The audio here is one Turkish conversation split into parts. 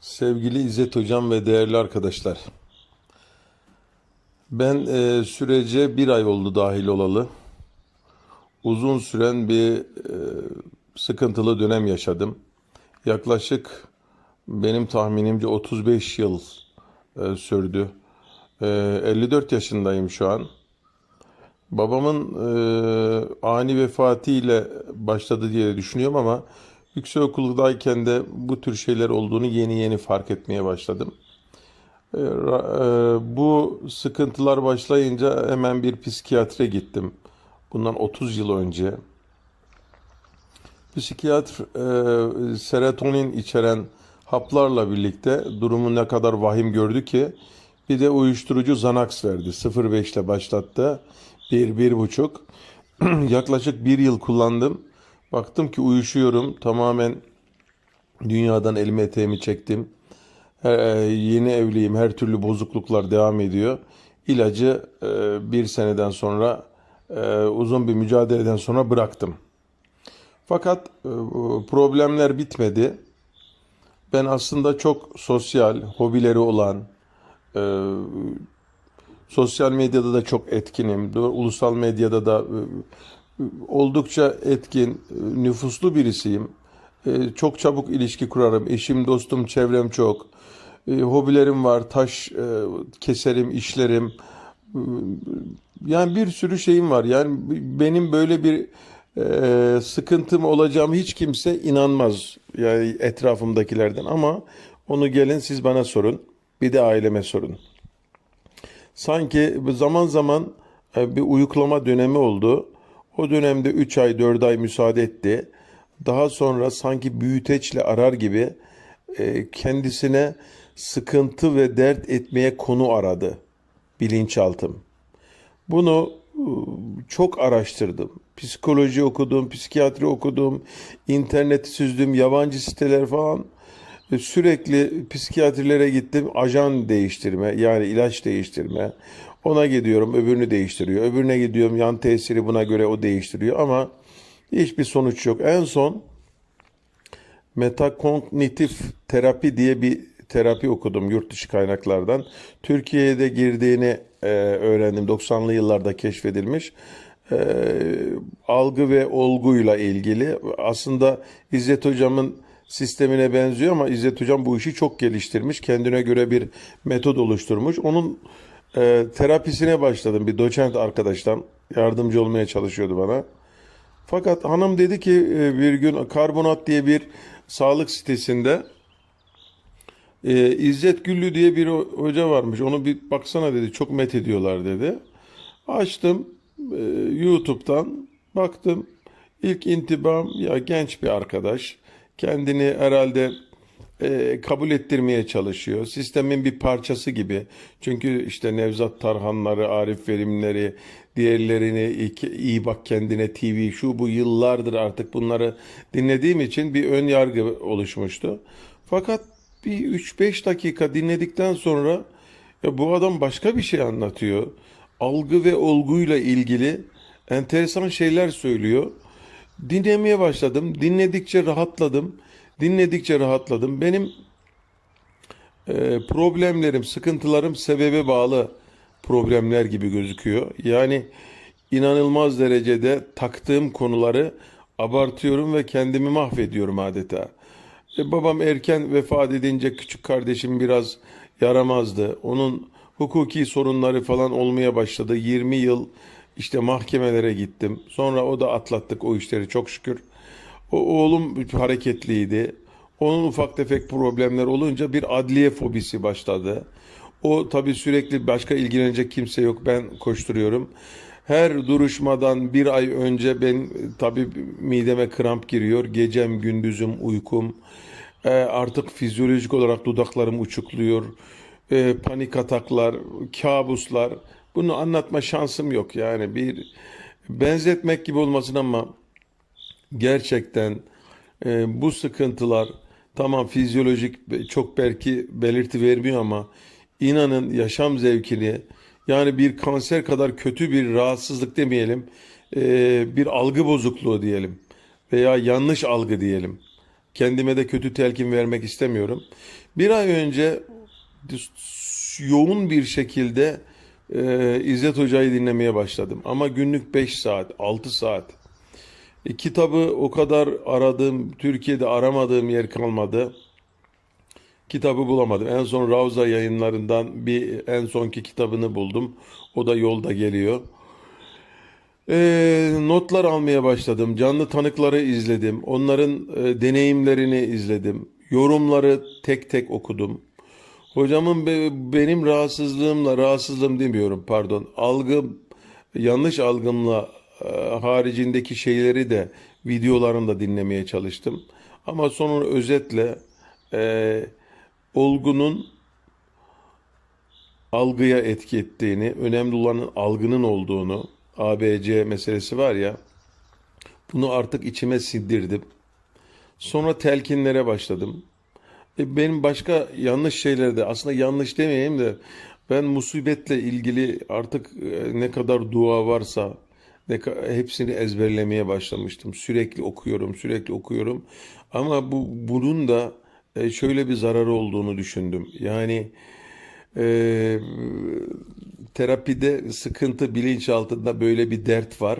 Sevgili İzzet Hocam ve değerli arkadaşlar. Ben e, sürece bir ay oldu dahil olalı. Uzun süren bir e, sıkıntılı dönem yaşadım. Yaklaşık benim tahminimce 35 yıl e, sürdü. E, 54 yaşındayım şu an. Babamın e, ani vefatıyla başladı diye düşünüyorum ama yüksekokuldayken de bu tür şeyler olduğunu yeni yeni fark etmeye başladım. E, ra- e, bu sıkıntılar başlayınca hemen bir psikiyatre gittim. Bundan 30 yıl önce. Psikiyatr e, serotonin içeren haplarla birlikte durumu ne kadar vahim gördü ki bir de uyuşturucu Xanax verdi. 0.5 ile başlattı. 1 Yaklaşık bir yıl kullandım. Baktım ki uyuşuyorum. Tamamen dünyadan elimi eteğimi çektim. He- e, yeni evliyim. Her türlü bozukluklar devam ediyor. İlacı e, bir seneden sonra e, uzun bir mücadeleden sonra bıraktım. Fakat e, problemler bitmedi. Ben aslında çok sosyal, hobileri olan, sosyal medyada da çok etkinim. Ulusal medyada da oldukça etkin, e, nüfuslu birisiyim. E, Çok çabuk ilişki kurarım. Eşim, dostum, çevrem çok. E, Hobilerim var. Taş keserim, işlerim. Yani bir sürü şeyim var. Yani benim böyle bir sıkıntım olacağım hiç kimse inanmaz. Yani etrafımdakilerden ama onu gelin siz bana sorun. Bir de aileme sorun. Sanki zaman zaman bir uyuklama dönemi oldu. O dönemde 3 ay 4 ay müsaade etti. Daha sonra sanki büyüteçle arar gibi e, kendisine sıkıntı ve dert etmeye konu aradı bilinçaltım. Bunu e, çok araştırdım. Psikoloji okudum, psikiyatri okudum, interneti süzdüm, yabancı siteler falan. E, Sürekli psikiyatrilere gittim. Ajan değiştirme, yani ilaç değiştirme. Ona gidiyorum, öbürünü değiştiriyor. Öbürüne gidiyorum, yan tesiri buna göre o değiştiriyor ama hiçbir sonuç yok. En son metakognitif terapi diye bir terapi okudum yurt dışı kaynaklardan. Türkiye'ye de girdiğini e, öğrendim. 90'lı yıllarda keşfedilmiş. E, algı ve olguyla ilgili. Aslında İzzet Hocam'ın sistemine benziyor ama İzzet Hocam bu işi çok geliştirmiş. Kendine göre bir metod oluşturmuş. Onun e, terapisine başladım. Bir doçent arkadaştan yardımcı olmaya çalışıyordu bana. Fakat hanım dedi ki e, bir gün Karbonat diye bir sağlık sitesinde e, İzzet Güllü diye bir ho- hoca varmış. Onu bir baksana dedi. Çok met ediyorlar dedi. Açtım e, YouTube'dan baktım. İlk intibam ya genç bir arkadaş. Kendini herhalde e, kabul ettirmeye çalışıyor. Sistemin bir parçası gibi. Çünkü işte Nevzat Tarhanları, Arif Verimleri, diğerlerini iyi, bak kendine TV şu bu yıllardır artık bunları dinlediğim için bir ön yargı oluşmuştu. Fakat bir 3-5 dakika dinledikten sonra ya bu adam başka bir şey anlatıyor. Algı ve olguyla ilgili enteresan şeyler söylüyor. Dinlemeye başladım. Dinledikçe rahatladım. Dinledikçe rahatladım. Benim e, problemlerim, sıkıntılarım sebebe bağlı problemler gibi gözüküyor. Yani inanılmaz derecede taktığım konuları abartıyorum ve kendimi mahvediyorum adeta. E, babam erken vefat edince küçük kardeşim biraz yaramazdı. Onun hukuki sorunları falan olmaya başladı. 20 yıl işte mahkemelere gittim. Sonra o da atlattık o işleri çok şükür. O oğlum hareketliydi. Onun ufak tefek problemler olunca bir adliye fobisi başladı. O tabii sürekli başka ilgilenecek kimse yok. Ben koşturuyorum. Her duruşmadan bir ay önce ben tabii mideme kramp giriyor. Gecem, gündüzüm, uykum. E, artık fizyolojik olarak dudaklarım uçukluyor. E, panik ataklar, kabuslar. Bunu anlatma şansım yok. Yani bir benzetmek gibi olmasın ama gerçekten e, bu sıkıntılar tamam fizyolojik çok belki belirti vermiyor ama inanın yaşam zevkini yani bir kanser kadar kötü bir rahatsızlık demeyelim e, bir algı bozukluğu diyelim veya yanlış algı diyelim Kendime de kötü telkin vermek istemiyorum. Bir ay önce yoğun bir şekilde e, İzzet Hoca'yı dinlemeye başladım. Ama günlük 5 saat, 6 saat. E, kitabı o kadar aradım, Türkiye'de aramadığım yer kalmadı. Kitabı bulamadım. En son Ravza yayınlarından bir en sonki kitabını buldum. O da yolda geliyor. Ee, notlar almaya başladım. Canlı tanıkları izledim. Onların e, deneyimlerini izledim. Yorumları tek tek okudum. Hocamın be- benim rahatsızlığımla, rahatsızlığım demiyorum pardon, algım, yanlış algımla e, haricindeki şeyleri de videolarında dinlemeye çalıştım. Ama sonra özetle e, olgunun algıya etki ettiğini, önemli olanın algının olduğunu, ABC meselesi var ya, bunu artık içime sindirdim. Sonra telkinlere başladım. E, benim başka yanlış şeyler de aslında yanlış demeyeyim de ben musibetle ilgili artık e, ne kadar dua varsa ka- hepsini ezberlemeye başlamıştım. Sürekli okuyorum, sürekli okuyorum. Ama bu bunun da e, şöyle bir zararı olduğunu düşündüm. Yani e, terapide sıkıntı bilinçaltında böyle bir dert var.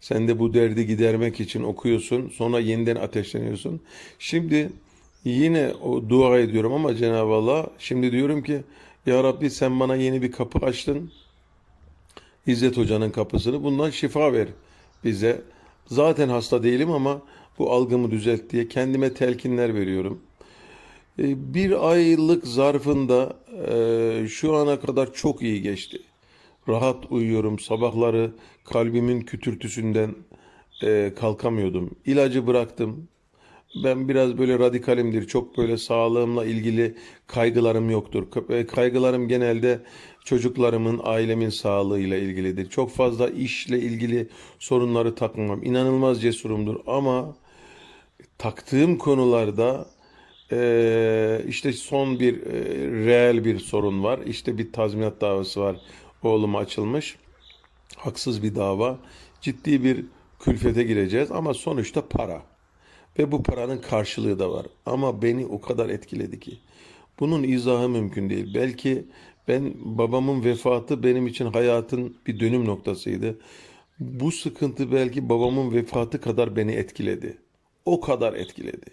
Sen de bu derdi gidermek için okuyorsun. Sonra yeniden ateşleniyorsun. Şimdi yine o dua ediyorum ama Cenab-ı Allah şimdi diyorum ki Ya Rabbi sen bana yeni bir kapı açtın. İzzet Hoca'nın kapısını. Bundan şifa ver bize. Zaten hasta değilim ama bu algımı düzelt diye kendime telkinler veriyorum. E, Bir aylık zarfında e, şu ana kadar çok iyi geçti. Rahat uyuyorum. Sabahları kalbimin kütürtüsünden e, kalkamıyordum. İlacı bıraktım. Ben biraz böyle radikalimdir. Çok böyle sağlığımla ilgili kaygılarım yoktur. E, Kaygılarım genelde çocuklarımın, ailemin sağlığıyla ilgilidir. Çok fazla işle ilgili sorunları takmam. İnanılmaz cesurumdur ama taktığım konularda eee, işte son bir eee, reel bir sorun var. İşte bir tazminat davası var. Oğluma açılmış. Haksız bir dava. Ciddi bir külfete gireceğiz ama sonuçta para. Ve bu paranın karşılığı da var. Ama beni o kadar etkiledi ki. Bunun izahı mümkün değil. Belki ben babamın vefatı benim için hayatın bir dönüm noktasıydı. Bu sıkıntı belki babamın vefatı kadar beni etkiledi. O kadar etkiledi.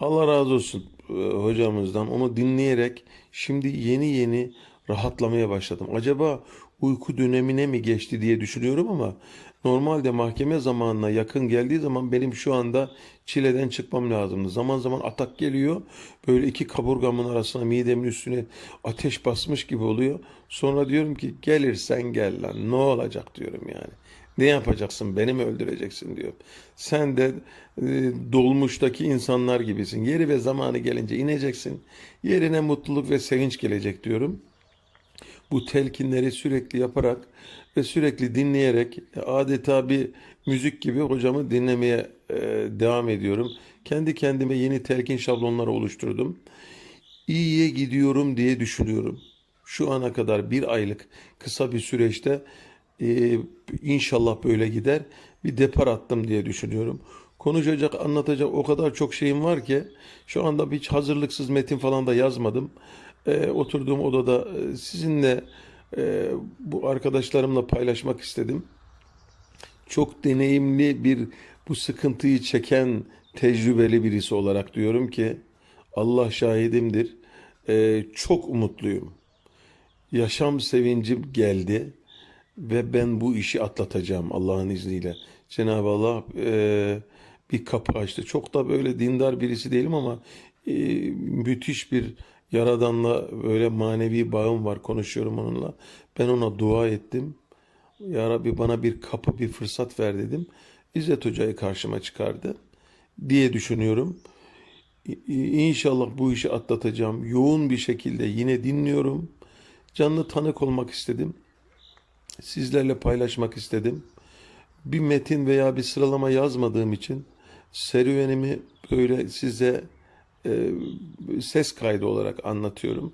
Allah razı olsun e, hocamızdan. Onu dinleyerek şimdi yeni yeni rahatlamaya başladım. Acaba uyku dönemine mi geçti diye düşünüyorum ama normalde mahkeme zamanına yakın geldiği zaman benim şu anda çileden çıkmam lazımdı. Zaman zaman atak geliyor. Böyle iki kaburgamın arasına midemin üstüne ateş basmış gibi oluyor. Sonra diyorum ki gelirsen gel lan ne olacak diyorum yani. Ne yapacaksın? Beni mi öldüreceksin diyor. Sen de e, dolmuştaki insanlar gibisin. Yeri ve zamanı gelince ineceksin. Yerine mutluluk ve sevinç gelecek diyorum. Bu telkinleri sürekli yaparak ve sürekli dinleyerek adeta bir müzik gibi hocamı dinlemeye e, devam ediyorum. Kendi kendime yeni telkin şablonları oluşturdum. İyiye gidiyorum diye düşünüyorum. Şu ana kadar bir aylık kısa bir süreçte e, inşallah böyle gider. Bir depar attım diye düşünüyorum. Konuşacak, anlatacak o kadar çok şeyim var ki şu anda hiç hazırlıksız metin falan da yazmadım. E, oturduğum odada e, sizinle e, bu arkadaşlarımla paylaşmak istedim. Çok deneyimli bir bu sıkıntıyı çeken tecrübeli birisi olarak diyorum ki Allah şahidimdir. E, çok umutluyum. Yaşam sevincim geldi ve ben bu işi atlatacağım Allah'ın izniyle. Cenab-ı Allah e, bir kapı açtı. Çok da böyle dindar birisi değilim ama e, müthiş bir Yaradan'la böyle manevi bağım var. Konuşuyorum onunla. Ben ona dua ettim. Ya Rabbi bana bir kapı, bir fırsat ver dedim. İzzet Hoca'yı karşıma çıkardı diye düşünüyorum. İnşallah bu işi atlatacağım. Yoğun bir şekilde yine dinliyorum. Canlı tanık olmak istedim. Sizlerle paylaşmak istedim. Bir metin veya bir sıralama yazmadığım için serüvenimi böyle size e, ses kaydı olarak anlatıyorum.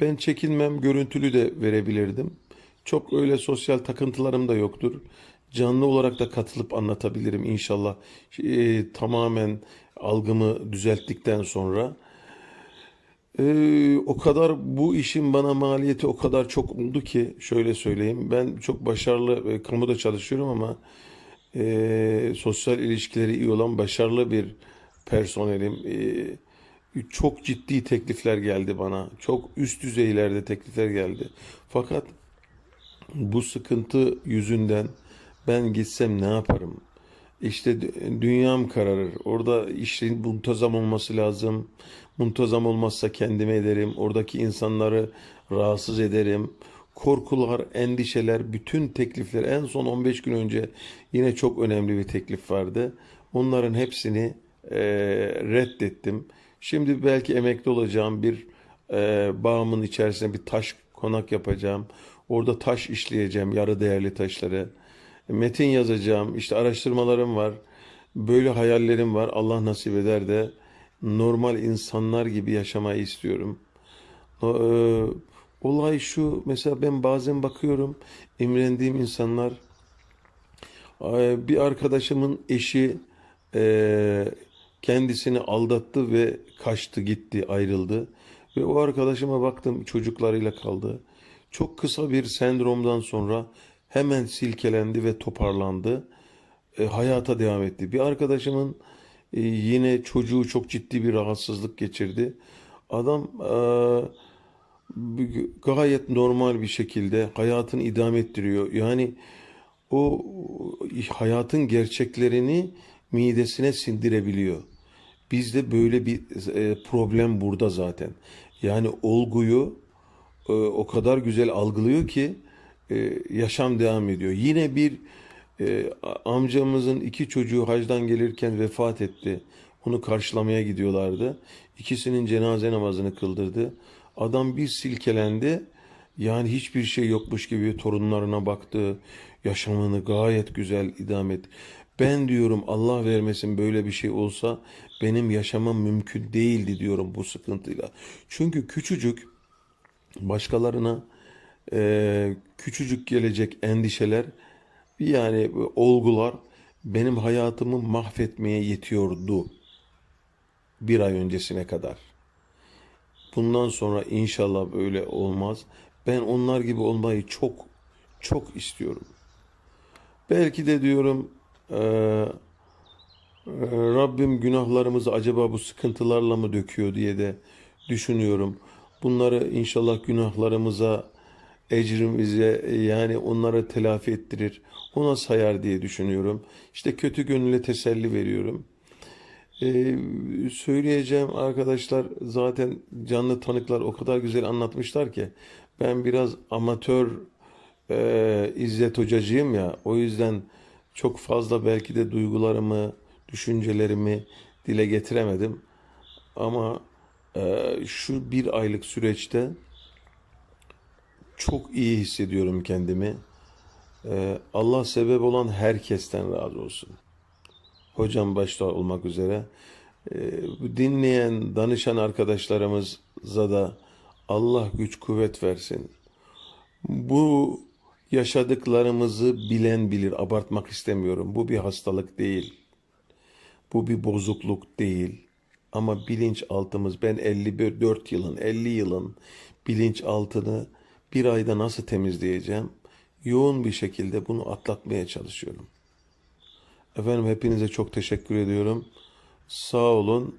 Ben çekinmem, görüntülü de verebilirdim. Çok öyle sosyal takıntılarım da yoktur. canlı olarak da katılıp anlatabilirim inşallah. E, tamamen algımı düzelttikten sonra. Ee, o kadar bu işin bana maliyeti o kadar çok oldu ki şöyle söyleyeyim. Ben çok başarılı e, kamuda çalışıyorum ama e, sosyal ilişkileri iyi olan başarılı bir personelim. Çok ciddi teklifler geldi bana. Çok üst düzeylerde teklifler geldi. Fakat bu sıkıntı yüzünden ben gitsem ne yaparım? İşte dü- dünyam kararır. Orada işin muntazam olması lazım. Muntazam olmazsa kendime ederim. Oradaki insanları rahatsız ederim. Korkular, endişeler, bütün teklifler en son 15 gün önce yine çok önemli bir teklif vardı. Onların hepsini e, reddettim. Şimdi belki emekli olacağım bir e, bağımın içerisine bir taş konak yapacağım. Orada taş işleyeceğim, yarı değerli taşları. Metin yazacağım, işte araştırmalarım var. Böyle hayallerim var. Allah nasip eder de normal insanlar gibi yaşamayı istiyorum. E, olay şu, mesela ben bazen bakıyorum, imrendiğim insanlar, e, bir arkadaşımın eşi e, kendisini aldattı ve kaçtı, gitti, ayrıldı. Ve o arkadaşıma baktım, çocuklarıyla kaldı. Çok kısa bir sendromdan sonra hemen silkelendi ve toparlandı. E, hayata devam etti. Bir arkadaşımın e, yine çocuğu çok ciddi bir rahatsızlık geçirdi. Adam e, gayet normal bir şekilde hayatını idame ettiriyor. Yani o hayatın gerçeklerini midesine sindirebiliyor. Bizde böyle bir e, problem burada zaten. Yani olguyu e, o kadar güzel algılıyor ki e, yaşam devam ediyor. Yine bir amcamızın iki çocuğu hacdan gelirken vefat etti. Onu karşılamaya gidiyorlardı. İkisinin cenaze namazını kıldırdı. Adam bir silkelendi. Yani hiçbir şey yokmuş gibi torunlarına baktı. Yaşamını gayet güzel idame etti. Ben diyorum Allah vermesin böyle bir şey olsa benim yaşamam mümkün değildi diyorum bu sıkıntıyla. Çünkü küçücük başkalarına e, küçücük gelecek endişeler yani olgular benim hayatımı mahvetmeye yetiyordu bir ay öncesine kadar. Bundan sonra inşallah böyle olmaz. Ben onlar gibi olmayı çok çok istiyorum. Belki de diyorum e, Rabbim günahlarımızı acaba bu sıkıntılarla mı döküyor diye de düşünüyorum. Bunları inşallah günahlarımıza, ecrimize yani onları telafi ettirir. Ona sayar diye düşünüyorum. İşte kötü gönüle teselli veriyorum. Ee, söyleyeceğim arkadaşlar zaten canlı tanıklar o kadar güzel anlatmışlar ki ben biraz amatör e, İzzet Hocacıyım ya o yüzden çok fazla belki de duygularımı, düşüncelerimi dile getiremedim. Ama e, şu bir aylık süreçte çok iyi hissediyorum kendimi. E, Allah sebep olan herkesten razı olsun. Hocam başta olmak üzere. E, dinleyen, danışan arkadaşlarımıza da Allah güç kuvvet versin. Bu yaşadıklarımızı bilen bilir, abartmak istemiyorum. Bu bir hastalık değil. Bu bir bozukluk değil. Ama bilinçaltımız ben 54 yılın, 50 yılın bilinçaltını bir ayda nasıl temizleyeceğim? Yoğun bir şekilde bunu atlatmaya çalışıyorum. Efendim hepinize çok teşekkür ediyorum. Sağ olun.